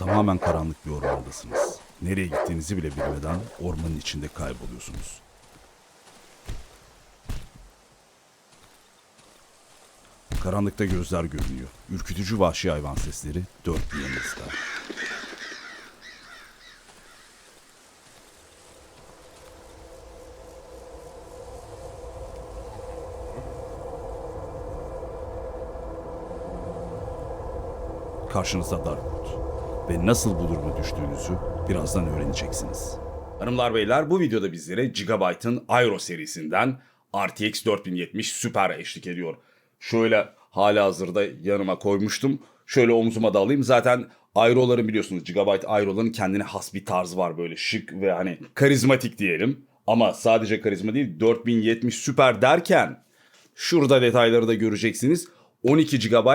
Tamamen karanlık bir ormandasınız. Nereye gittiğinizi bile bilmeden ormanın içinde kayboluyorsunuz. Karanlıkta gözler görünüyor. Ürkütücü vahşi hayvan sesleri dört bir yanınızda. Karşınızda Darkwood. Ve nasıl bu duruma düştüğünüzü birazdan öğreneceksiniz. Hanımlar beyler bu videoda bizlere Gigabyte'ın Aero serisinden RTX 4070 Super eşlik ediyor. Şöyle hala hazırda yanıma koymuştum. Şöyle omzuma da alayım. Zaten Aero'ların biliyorsunuz Gigabyte Aero'ların kendine has bir tarzı var böyle şık ve hani karizmatik diyelim. Ama sadece karizma değil 4070 Super derken Şurada detayları da göreceksiniz. 12 GB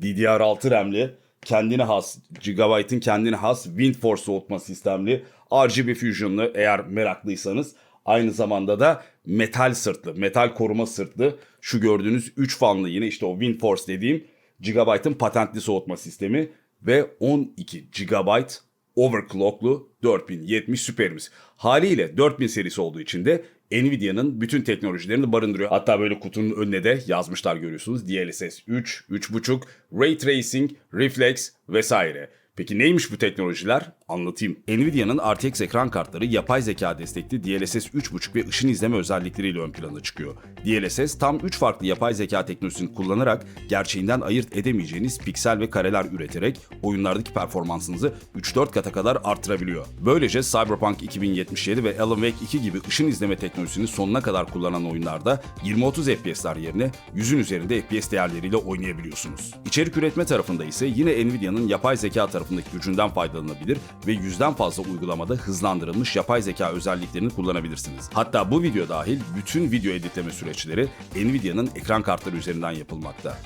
DDR6 RAM'li, kendine has, Gigabyte'ın kendine has WindForce soğutma sistemli, RGB Fusion'lı eğer meraklıysanız. Aynı zamanda da metal sırtlı, metal koruma sırtlı şu gördüğünüz 3 fanlı yine işte o WindForce dediğim Gigabyte'ın patentli soğutma sistemi ve 12 GB overclocklu 4070 süperimiz. Haliyle 4000 serisi olduğu için de Nvidia'nın bütün teknolojilerini barındırıyor. Hatta böyle kutunun önüne de yazmışlar görüyorsunuz. DLSS 3, 3.5, Ray Tracing, Reflex vesaire. Peki neymiş bu teknolojiler? Anlatayım. Nvidia'nın RTX ekran kartları yapay zeka destekli DLSS 3.5 ve ışın izleme özellikleriyle ön plana çıkıyor. DLSS tam 3 farklı yapay zeka teknolojisini kullanarak gerçeğinden ayırt edemeyeceğiniz piksel ve kareler üreterek oyunlardaki performansınızı 3-4 kata kadar arttırabiliyor. Böylece Cyberpunk 2077 ve Alan Wake 2 gibi ışın izleme teknolojisini sonuna kadar kullanan oyunlarda 20-30 FPS'ler yerine 100'ün üzerinde FPS değerleriyle oynayabiliyorsunuz. İçerik üretme tarafında ise yine Nvidia'nın yapay zeka tarafındaki gücünden faydalanabilir ve yüzden fazla uygulamada hızlandırılmış yapay zeka özelliklerini kullanabilirsiniz. Hatta bu video dahil bütün video editleme süreçleri Nvidia'nın ekran kartları üzerinden yapılmakta.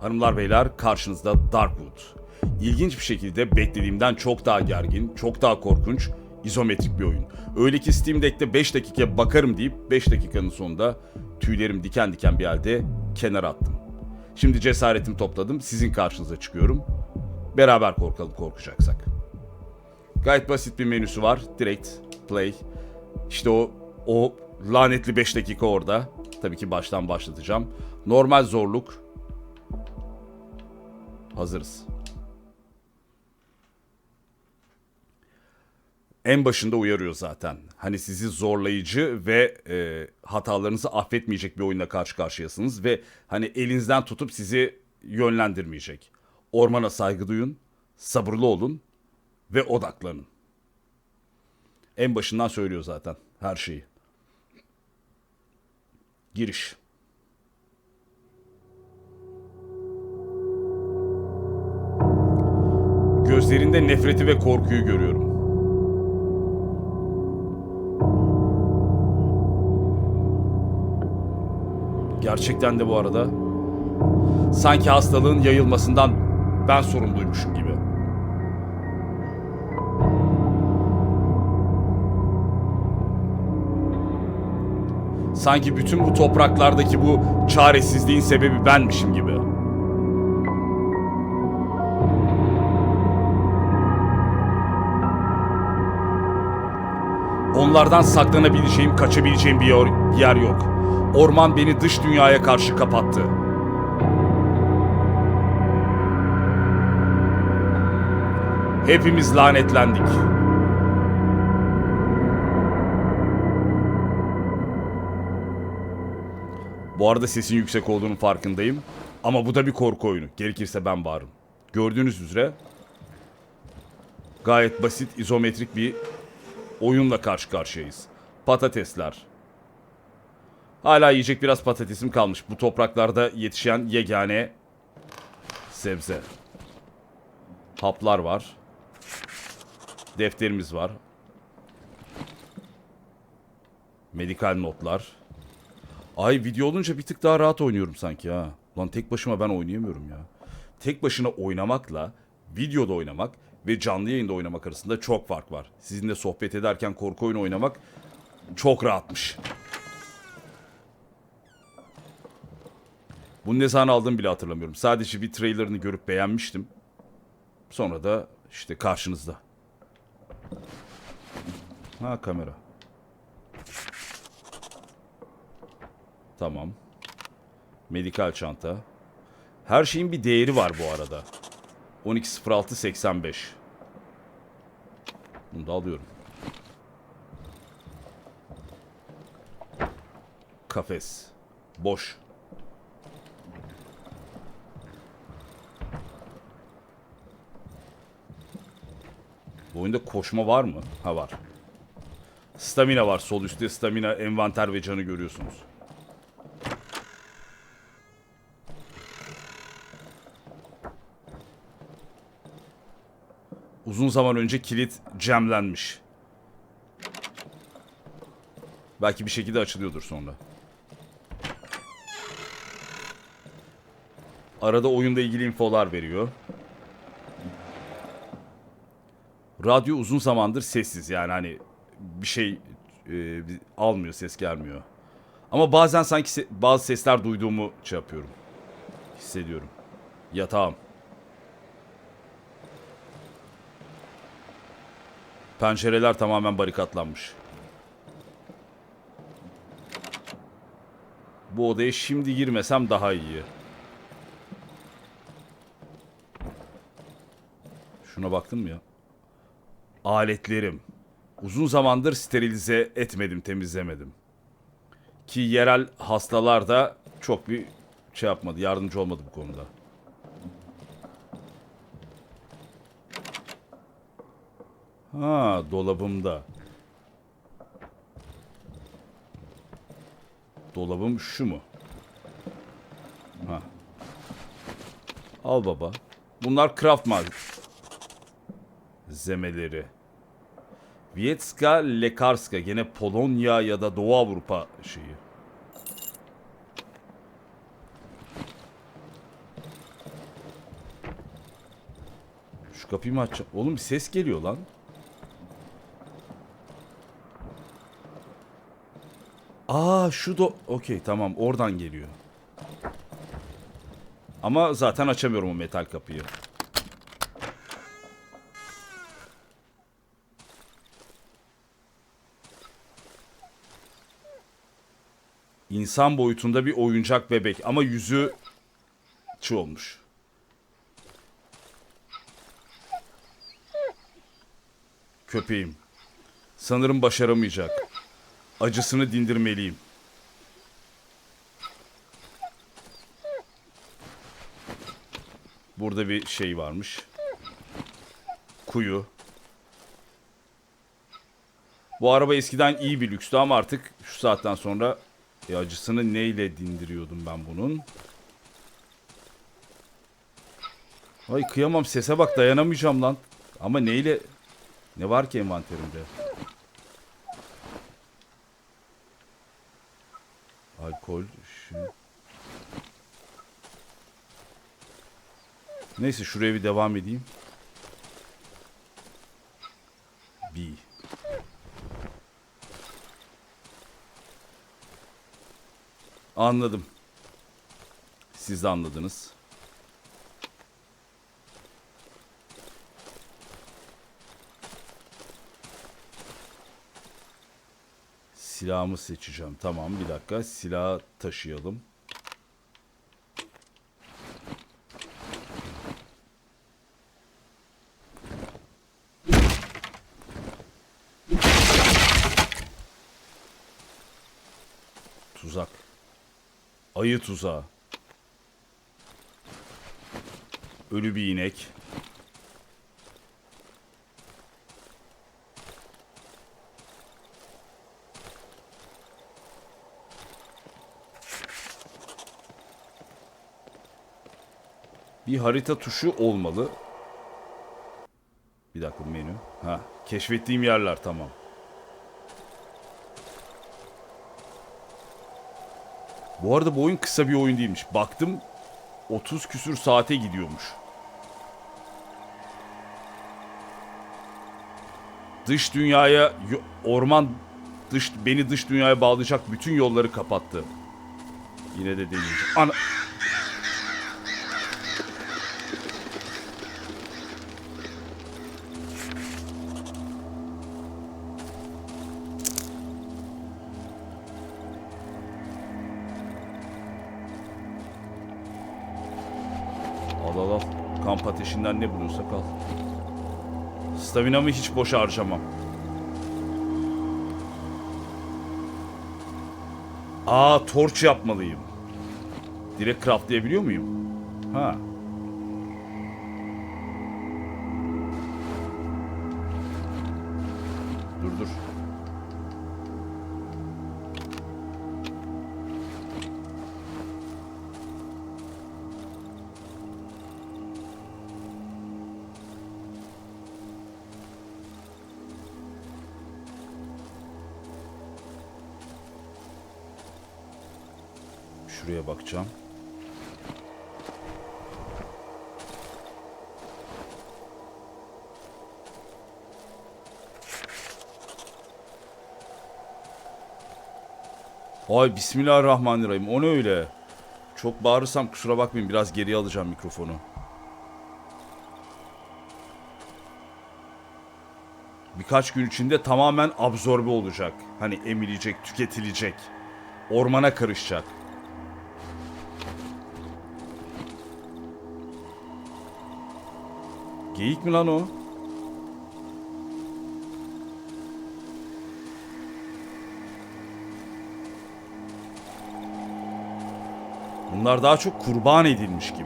Hanımlar beyler karşınızda Darkwood. İlginç bir şekilde beklediğimden çok daha gergin, çok daha korkunç, izometrik bir oyun. Öyle ki Steam Deck'te 5 dakika bakarım deyip 5 dakikanın sonunda tüylerim diken diken bir halde kenara attım. Şimdi cesaretimi topladım, sizin karşınıza çıkıyorum. Beraber korkalım korkacaksak. Gayet basit bir menüsü var. Direkt play. İşte o o lanetli 5 dakika orada. Tabii ki baştan başlatacağım. Normal zorluk. Hazırız. En başında uyarıyor zaten. Hani sizi zorlayıcı ve e, hatalarınızı affetmeyecek bir oyunla karşı karşıyasınız ve hani elinizden tutup sizi yönlendirmeyecek. Ormana saygı duyun, sabırlı olun ve odaklanın. En başından söylüyor zaten her şeyi. Giriş. Gözlerinde nefreti ve korkuyu görüyorum. Gerçekten de bu arada sanki hastalığın yayılmasından ben sorumluymuşum gibi. Sanki bütün bu topraklardaki bu çaresizliğin sebebi benmişim gibi. Onlardan saklanabileceğim, kaçabileceğim bir yer, yok. Orman beni dış dünyaya karşı kapattı. Hepimiz lanetlendik. Bu arada sesin yüksek olduğunun farkındayım. Ama bu da bir korku oyunu. Gerekirse ben bağırırım. Gördüğünüz üzere gayet basit izometrik bir oyunla karşı karşıyayız. Patatesler. Hala yiyecek biraz patatesim kalmış. Bu topraklarda yetişen yegane sebze. Haplar var. Defterimiz var. Medikal notlar. Ay video olunca bir tık daha rahat oynuyorum sanki ha. Lan tek başıma ben oynayamıyorum ya. Tek başına oynamakla videoda oynamak ve canlı yayında oynamak arasında çok fark var. Sizinle sohbet ederken korku oyunu oynamak çok rahatmış. Bunu ne zaman aldığımı bile hatırlamıyorum. Sadece bir trailerını görüp beğenmiştim. Sonra da işte karşınızda. Ha kamera. Tamam. Medikal çanta. Her şeyin bir değeri var bu arada. 12.06.85. Bunu da alıyorum. Kafes. Boş. Oyunda koşma var mı? Ha var. Stamina var. Sol üstte stamina, envanter ve canı görüyorsunuz. Uzun zaman önce kilit camlenmiş. Belki bir şekilde açılıyordur sonra. Arada oyunda ilgili infolar veriyor. Radyo uzun zamandır sessiz yani hani bir şey e, almıyor ses gelmiyor. Ama bazen sanki se- bazı sesler duyduğumu şey yapıyorum. Hissediyorum. Yatağım. Pencereler tamamen barikatlanmış. Bu odaya şimdi girmesem daha iyi. Şuna baktın mı ya? Aletlerim. Uzun zamandır sterilize etmedim, temizlemedim. Ki yerel hastalar da çok bir şey yapmadı, yardımcı olmadı bu konuda. Ha, dolabımda. Dolabım şu mu? Ha. Al baba. Bunlar craft malzemeleri. Wiecka Lekarska. Gene Polonya ya da Doğu Avrupa şeyi. Şu kapıyı mı açacağım? Oğlum bir ses geliyor lan. Aa şu da... Okey tamam oradan geliyor. Ama zaten açamıyorum o metal kapıyı. İnsan boyutunda bir oyuncak bebek ama yüzü çı olmuş. Köpeğim. Sanırım başaramayacak. Acısını dindirmeliyim. Burada bir şey varmış. Kuyu. Bu araba eskiden iyi bir lükstü ama artık şu saatten sonra e, acısını neyle dindiriyordum ben bunun? Ay kıyamam sese bak dayanamayacağım lan. Ama neyle? Ne var ki envanterimde? Alkol. Şu... Neyse şuraya bir devam edeyim. B. Anladım. Siz de anladınız. Silahımı seçeceğim. Tamam bir dakika. Silah taşıyalım. Ayı tuzağı. Ölü bir inek. Bir harita tuşu olmalı. Bir dakika menü. Ha, keşfettiğim yerler tamam. Bu arada bu oyun kısa bir oyun değilmiş. Baktım 30 küsür saate gidiyormuş. Dış dünyaya orman dış beni dış dünyaya bağlayacak bütün yolları kapattı. Yine de deneyeceğim. Ana ne buluyorsak al. Staminamı hiç boşa harcamam. Aa torç yapmalıyım. Direkt craftlayabiliyor muyum? Ha. Dur dur. Şuraya bakacağım. Ay bismillahirrahmanirrahim. O ne öyle? Çok bağırırsam kusura bakmayın biraz geriye alacağım mikrofonu. Birkaç gün içinde tamamen absorbe olacak. Hani emilecek, tüketilecek. Ormana karışacak. Geyik mi lan o? Bunlar daha çok kurban edilmiş gibi.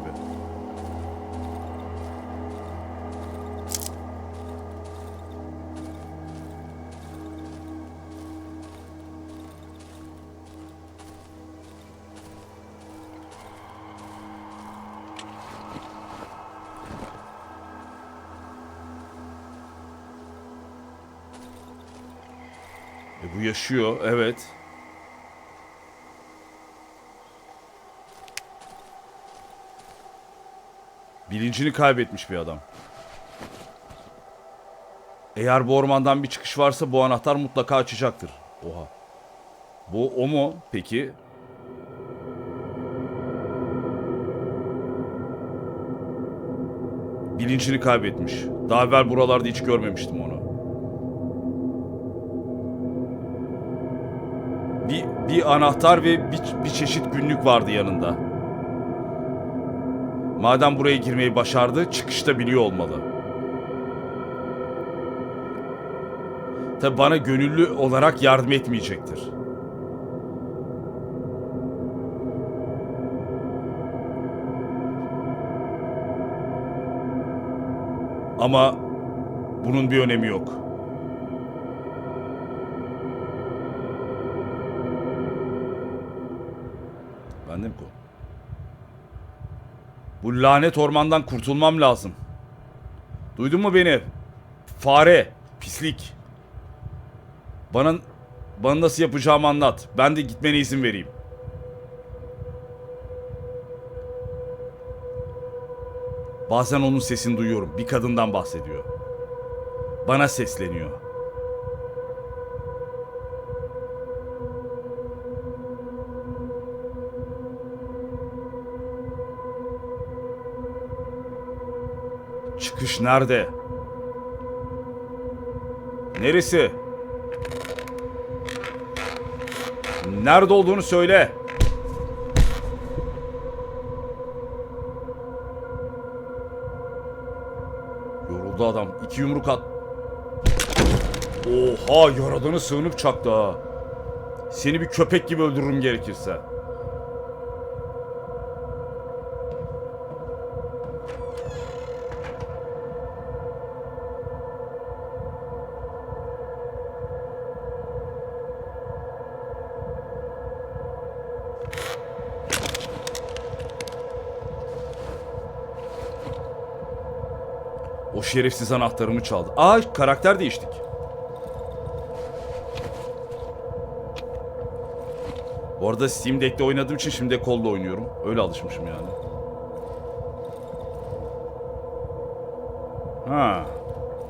Yaşıyor, evet. Bilincini kaybetmiş bir adam. Eğer bu ormandan bir çıkış varsa bu anahtar mutlaka açacaktır. Oha. Bu o mu peki? Bilincini kaybetmiş. Daha evvel buralarda hiç görmemiştim onu. Bir, anahtar ve bir, bir çeşit günlük vardı yanında. Madem buraya girmeyi başardı, çıkışta biliyor olmalı. Tabi bana gönüllü olarak yardım etmeyecektir. Ama bunun bir önemi yok. Bende mi kol? Bu lanet ormandan kurtulmam lazım. Duydun mu beni? Fare, pislik. Bana bana nasıl yapacağımı anlat. Ben de gitmene izin vereyim. Bazen onun sesini duyuyorum. Bir kadından bahsediyor. Bana sesleniyor. Çıkış nerede? Neresi? Nerede olduğunu söyle. Yoruldu adam. İki yumruk at. Oha yaradanı sığınıp çaktı ha. Seni bir köpek gibi öldürürüm gerekirse. Şerefsiz anahtarımı çaldı. Aa karakter değiştik. Bu arada Steam Deck'te oynadığım için şimdi de kolla oynuyorum. Öyle alışmışım yani. Ha.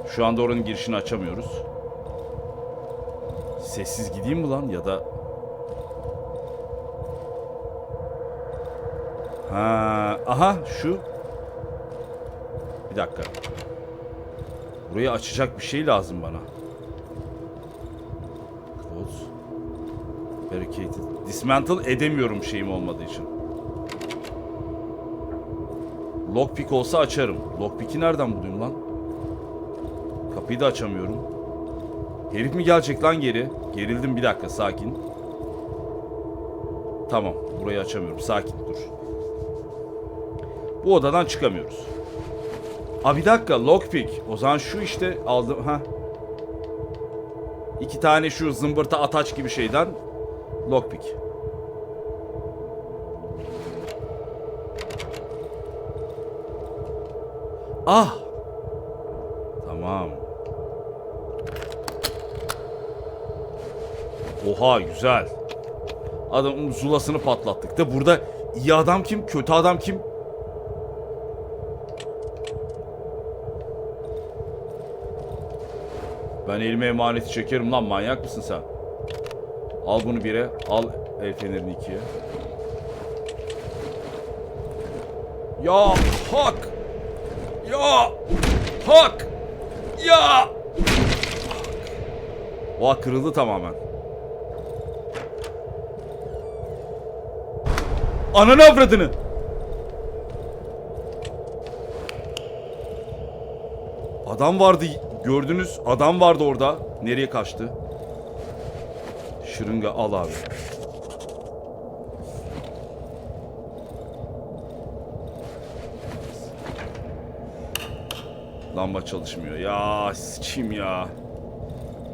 Şu anda oranın girişini açamıyoruz. Sessiz gideyim mi lan ya da... Ha, aha şu. Bir dakika. Burayı açacak bir şey lazım bana. Close. Barricaded. Dismantle edemiyorum şeyim olmadığı için. Lockpick olsa açarım. Lockpick'i nereden bulayım lan? Kapıyı da açamıyorum. Herif mi gelecek lan geri? Gerildim bir dakika sakin. Tamam burayı açamıyorum sakin dur. Bu odadan çıkamıyoruz. Aa bir dakika lockpick. O zaman şu işte aldım ha. İki tane şu zımbırta ataç gibi şeyden lockpick. Ah. Tamam. Oha güzel. Adamın zulasını patlattık da burada iyi adam kim, kötü adam kim? Ben elime emaneti çekerim lan manyak mısın sen? Al bunu bire, al el fenerini ikiye. Ya hak! Ya hak! Ya! Oha kırıldı tamamen. Ananı avradını! Adam vardı gördünüz adam vardı orada. Nereye kaçtı? Şırınga al abi. Lamba çalışmıyor. Ya sıçayım ya.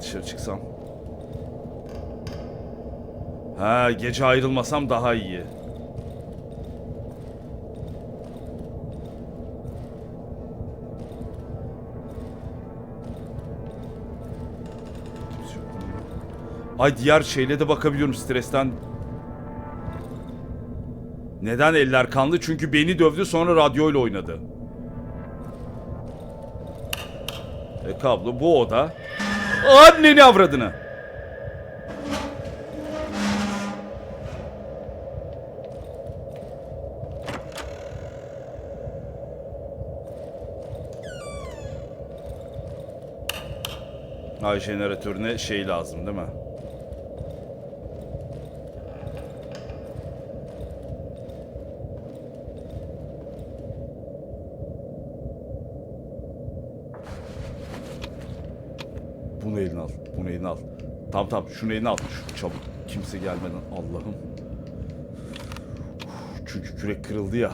Dışarı çıksam. Ha gece ayrılmasam daha iyi. Ay diğer şeyle de bakabiliyorum stresten. Neden eller kanlı? Çünkü beni dövdü sonra radyoyla oynadı. E kablo bu oda. Anneni avradını. Ay jeneratörüne şey lazım değil mi? Bunu eline al. Bunu eline al. Tamam tamam şunu eline al. Çabuk. Kimse gelmeden Allah'ım. Çünkü kürek kırıldı ya.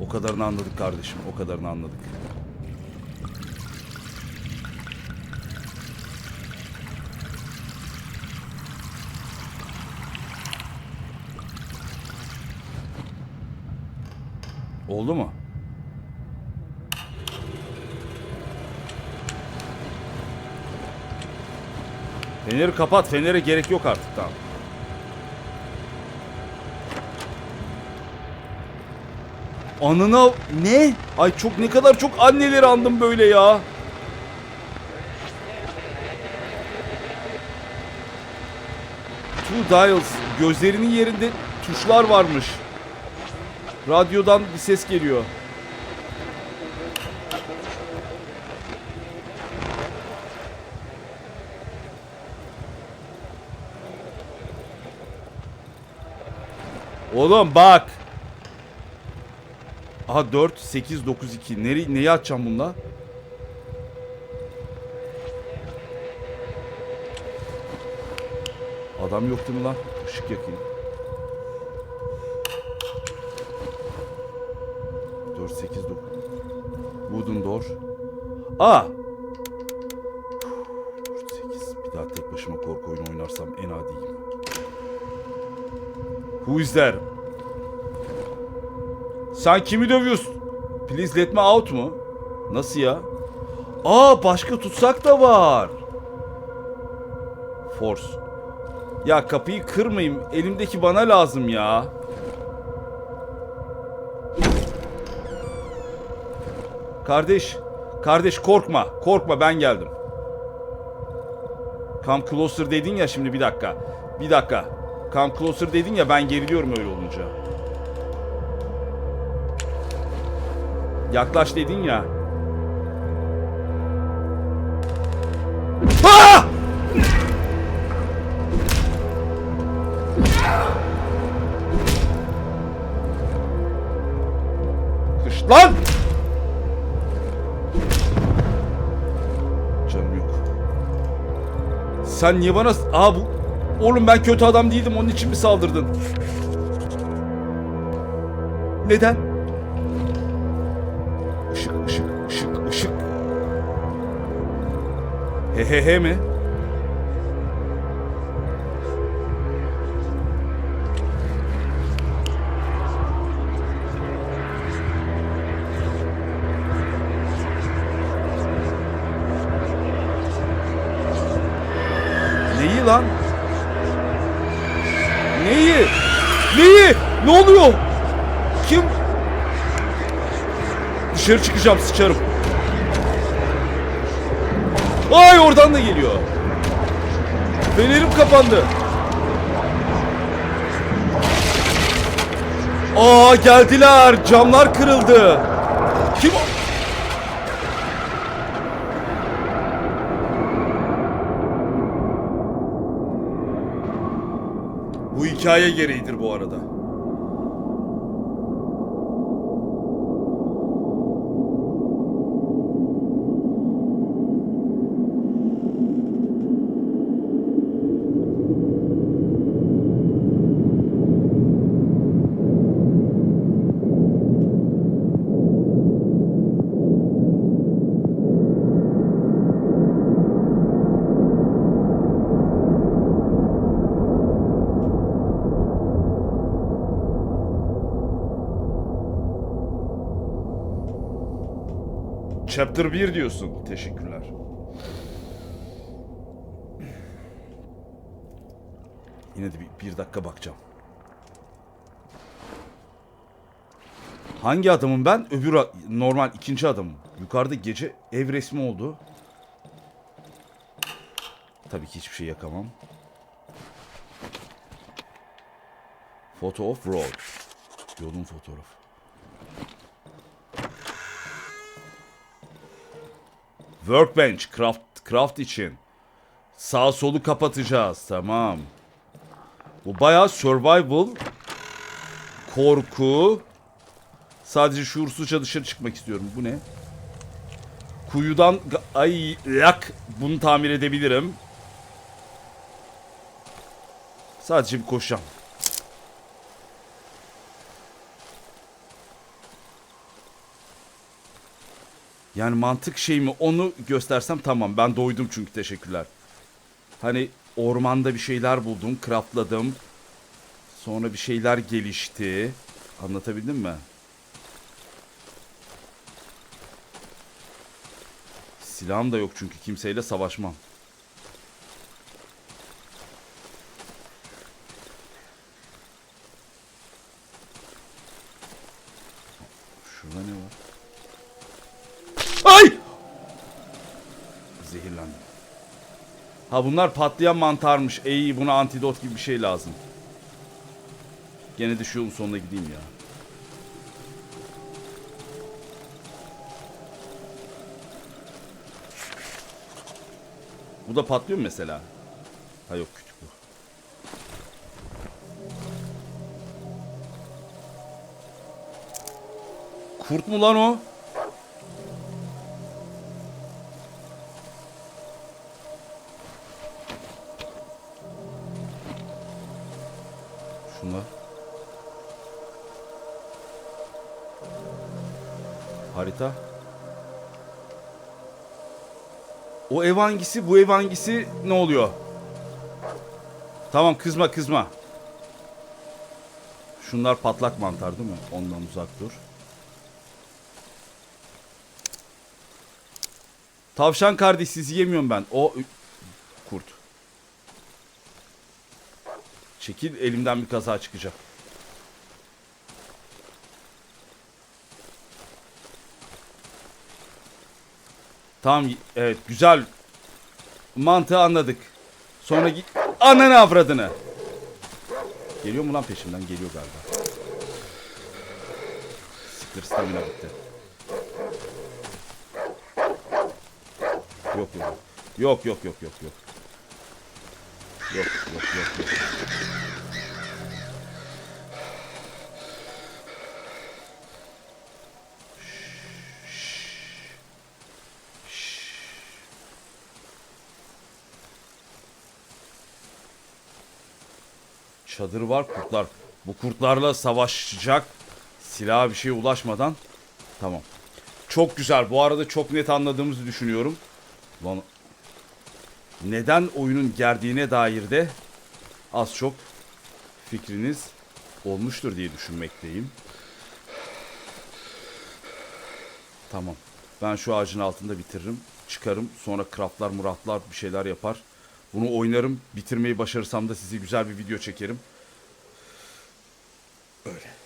O kadarını anladık kardeşim. O kadarını anladık. Oldu mu? Feneri kapat. Fenere gerek yok artık tamam. Anına ne? Ay çok ne kadar çok anneleri andım böyle ya. Two dials. Gözlerinin yerinde tuşlar varmış. Radyodan bir ses geliyor. Oğlum bak. Aha 4 8 9 2. Neyi neyi açacağım bununla? Adam yok değil mi lan? Işık yakayım. Door. Aa! 4 8. Bir daha tek başıma korku oyunu oynarsam en adiyim. Who is there? Sen kimi dövüyorsun? Please let me out mu? Nasıl ya? Aa başka tutsak da var. Force. Ya kapıyı kırmayayım. Elimdeki bana lazım ya. Kardeş, kardeş korkma, korkma ben geldim. Come closer dedin ya şimdi bir dakika. Bir dakika. Come closer dedin ya ben geriliyorum öyle olunca. Yaklaş dedin ya. Aa! Kış lan! Sen niye bana... Aa bu... Oğlum ben kötü adam değildim onun için mi saldırdın? Neden? Işık, ışık, ışık, ışık. He he he mi? Neyi lan? Neyi? Neyi? Ne oluyor? Kim? Dışarı çıkacağım sıçarım. Ay oradan da geliyor. Fenerim kapandı. Aa geldiler. Camlar kırıldı. Kim o? Bu hikaye gereğidir bu arada. Chapter 1 diyorsun. Teşekkürler. Yine de bir, bir dakika bakacağım. Hangi adamım ben? Öbür normal ikinci adamım. Yukarıda gece ev resmi oldu. Tabii ki hiçbir şey yakamam. Photo of road. Yolun fotoğrafı. Workbench craft craft için. Sağ solu kapatacağız. Tamam. Bu bayağı survival korku. Sadece şuursuzca dışarı çıkmak istiyorum. Bu ne? Kuyudan ay yak bunu tamir edebilirim. Sadece bir koşacağım. Yani mantık şey mi onu göstersem tamam. Ben doydum çünkü teşekkürler. Hani ormanda bir şeyler buldum, craftladım. Sonra bir şeyler gelişti. Anlatabildim mi? Silahım da yok çünkü kimseyle savaşmam. Şurada ne var? Ay! Zehirlendim. Ha bunlar patlayan mantarmış. İyi buna antidot gibi bir şey lazım. Gene de şu yolun sonuna gideyim ya. Bu da patlıyor mu mesela? Ha yok küçük bu. Kurt mu lan o? Harita. O ev hangisi, bu ev hangisi ne oluyor? Tamam kızma kızma. Şunlar patlak mantar değil mi? Ondan uzak dur. Tavşan kardeş sizi yemiyorum ben. O kurt. Çekil elimden bir kaza çıkacak. Tamam evet güzel. Mantığı anladık. Sonra git. Ananı avradını. Geliyor mu lan peşimden? Geliyor galiba. Siktir stamina bitti. Yok yok. Yok yok yok yok yok. Yok yok yok yok. Çadır var kurtlar. Bu kurtlarla savaşacak silaha bir şeye ulaşmadan. Tamam. Çok güzel. Bu arada çok net anladığımızı düşünüyorum. Lan neden oyunun gerdiğine dair de az çok fikriniz olmuştur diye düşünmekteyim. Tamam. Ben şu ağacın altında bitiririm. Çıkarım. Sonra craftlar, muratlar bir şeyler yapar. Bunu oynarım. Bitirmeyi başarırsam da size güzel bir video çekerim. Öyle.